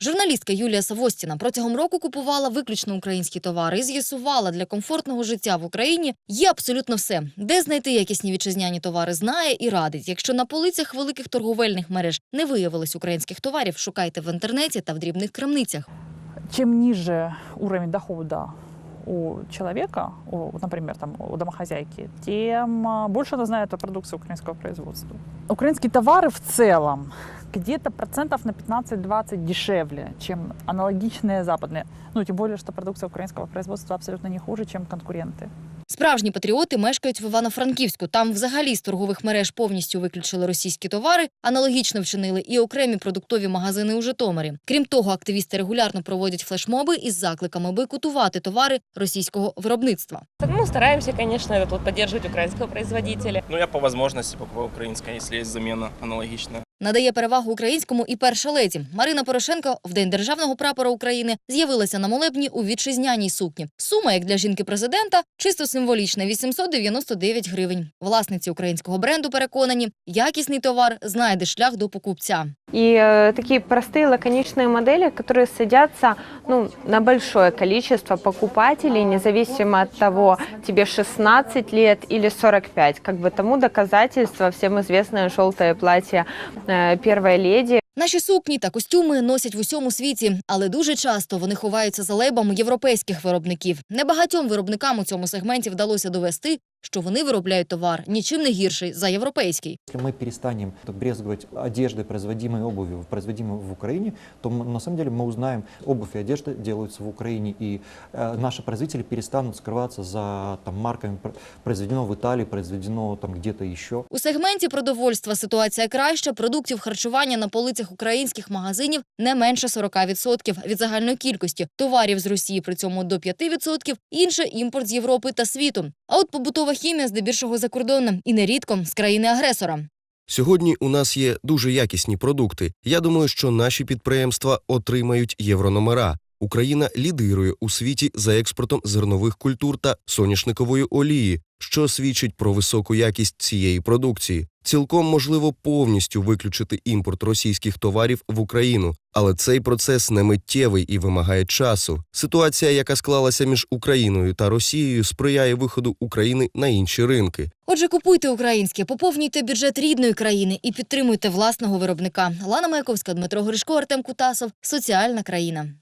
Журналістка Юлія Савостіна протягом року купувала виключно українські товари і з'ясувала, для комфортного життя в Україні є абсолютно все. Де знайти якісні вітчизняні товари, знає і радить. Якщо на полицях великих торговельних мереж не виявилось українських товарів, шукайте в інтернеті та в дрібних крамницях. чем ниже уровень дохода у человека, у, например, там, у домохозяйки, тем а, больше она знает о продукции украинского производства. Украинские товары в целом где-то процентов на 15-20 дешевле, чем аналогичные западные. Ну, тем более, что продукция украинского производства абсолютно не хуже, чем конкуренты. Справжні патріоти мешкають в Івано-Франківську. Там взагалі з торгових мереж повністю виключили російські товари. Аналогічно вчинили і окремі продуктові магазини у Житомирі. Крім того, активісти регулярно проводять флешмоби із закликами бойкотувати товари російського виробництва. Ну, стараемся, конечно, этот вот поддерживать украинского производителя. Ну, я по возможности покупаю украинское, если есть замена аналогичная. Надає перевагу українському і перша леді. Марина Порошенко в день державного прапора України з'явилася на молебні у вітчизняній сукні. Сума, як для жінки президента, чисто символічна 899 гривень. Власниці українського бренду переконані, якісний товар знайде шлях до покупця. И э, такие простые лаконичные модели, которые садятся ну, на большое количество покупателей, независимо от того, тебе 16 лет или 45. Как бы тому доказательство всем известное желтое платье э, первой леди. Наші сукні та костюми носять в усьому світі, але дуже часто вони ховаються за лейбами європейських виробників. Небагатьом виробникам у цьому сегменті вдалося довести, що вони виробляють товар нічим не гірший за європейський. Если мы перестанем так брезговать одеждой, производимой обувью, производимой в Украине, то мы- на самом деле мы узнаем, обувь и одежда делаются в Украине, и э, наши производители перестанут скрываться за там, марками пр- произведено в Италии, произведено там где-то еще. У сегменті продовольства ситуація краща. Продуктів харчування на полицях українських магазинів не менше 40% від загальної кількості. Товарів з Росії при цьому до 5%, інше імпорт з Європи та світу. А от побутова хімія здебільшого за кордоном і нерідко з країни-агресора. Сьогодні у нас є дуже якісні продукти. Я думаю, що наші підприємства отримають єврономера. Україна лідирує у світі за експортом зернових культур та соняшникової олії, що свідчить про високу якість цієї продукції. Цілком можливо повністю виключити імпорт російських товарів в Україну, але цей процес не миттєвий і вимагає часу. Ситуація, яка склалася між Україною та Росією, сприяє виходу України на інші ринки. Отже, купуйте українське, поповнюйте бюджет рідної країни і підтримуйте власного виробника. Лана Маяковська, Дмитро Гришко, Артем Кутасов. Соціальна країна.